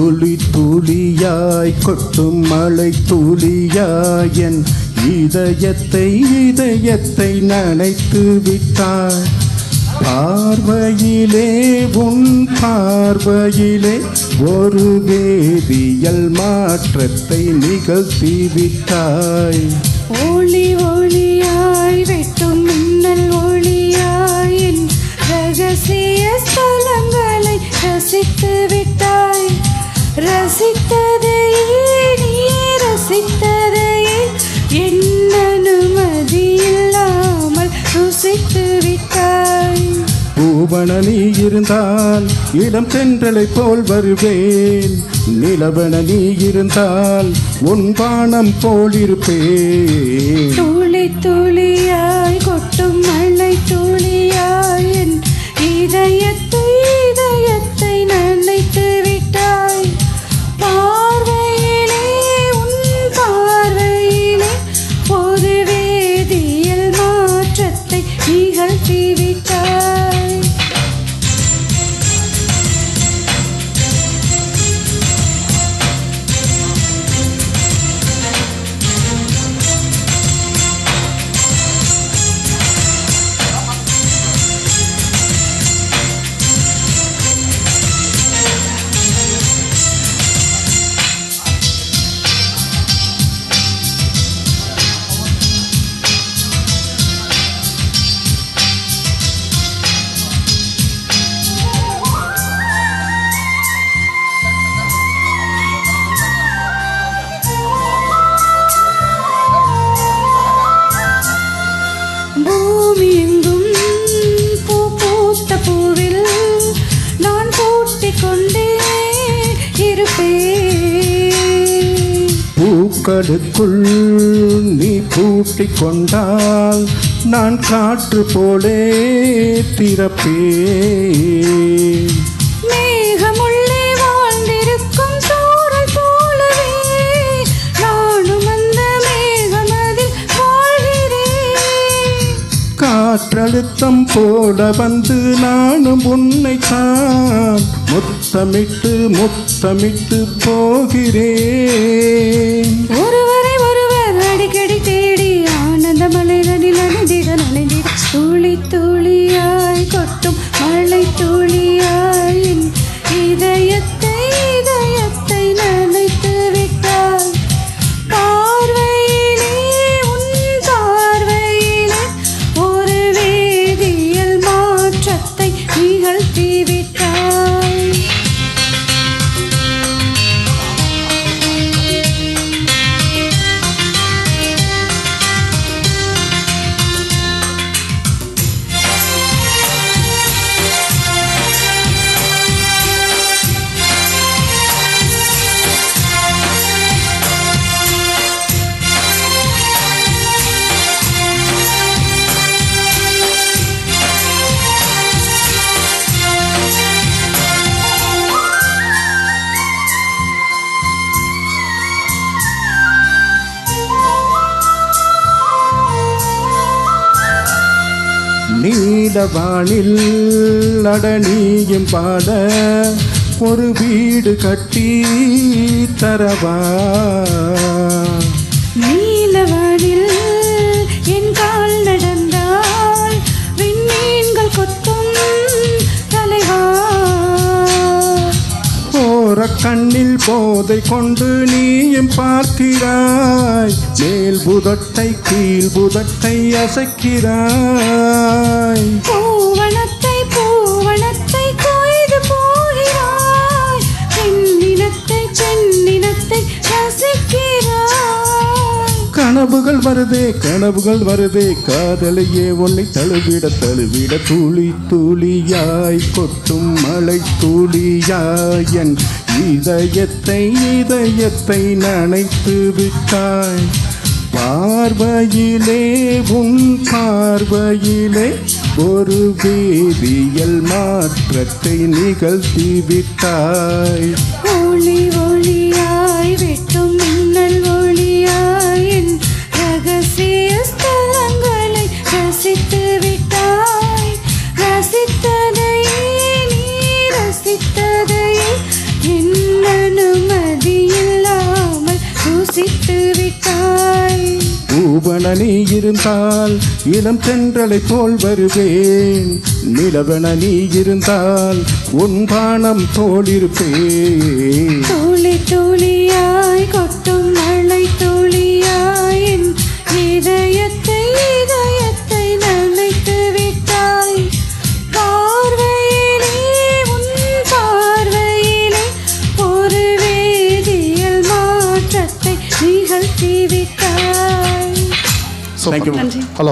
துளி துளியாய் கொட்டும் மழை துளியாய் என் இதயத்தை இதயத்தை நனைத்து விட்டாய். பார்வையிலே உன் பார்வையிலே ஒரு வேதியல் மாற்றத்தை நிகழ்த்தி விட்டாய். ஒளி ஒளியாய் வெட்டும் மின்னல் ரசித்ததையே நீ ரசித்ததையே என் அனுமதி இல்லாமல் ருசித்து விட்டாய். பூவன நீ இருந்தால் இளம் தென்றலை போல் வருவேன். நிலவன நீ இருந்தால் உன் வானம் போல் இருப்பேன். துளி துளியாய் கொட்டும் மழை துளியாய் என் இதயத்தை நிகழ்த்தி விட்டாய் பூக்களுக்குள் நீ பூட்டிக் கொண்டால் நான் காற்று போலே திறப்பேன். காற்றழுத்தம் போட வந்து நானும் உன்னை தான் முத்தமிட்டு முத்தமிட்டு போகிறேன். ஒருவரை ஒருவர் அடிக்கடி தேடி ஆனந்த மலைகளில் நனைந்திட நனைந்திட தூளி தூளியாய் கொட்டும் நீலவானில் நடனியும் பாட ஒரு வீடு கட்டி தரவா? கண்ணில் போதை கொண்டு நீயும் பார்க்கிறாய். மேல் புதட்டை கீழ் புதட்டை அசைக்கிறாய். கனவுகள் வருதே கனவுகள் வருதே. காதலையே உன்னை தழுவிட தழுவிட துளி துளியாய் கொட்டும் மலை துளியாய் என் இதயத்தை இதயத்தை நனைத்து விட்டாய். பார்வையிலே உன் பார்வையிலே ஒரு வேதியல் மாற்றத்தை நிகழ்த்தி விட்டாய். ஒளி ஒளியாய் வெட்டும் மின்னல் ரசித்து விட்டாய் ரசித்ததையே நீ ரசித்ததையே என் அனுமதி இல்லாமல் ருசித்து விட்டாய் பூவன நீ இருந்தால் இளம் தென்றலை போல் வருவேன். நிலவன நீ இருந்தால் உன் பானம் போல் தேங்க்யூ. ஹலோ.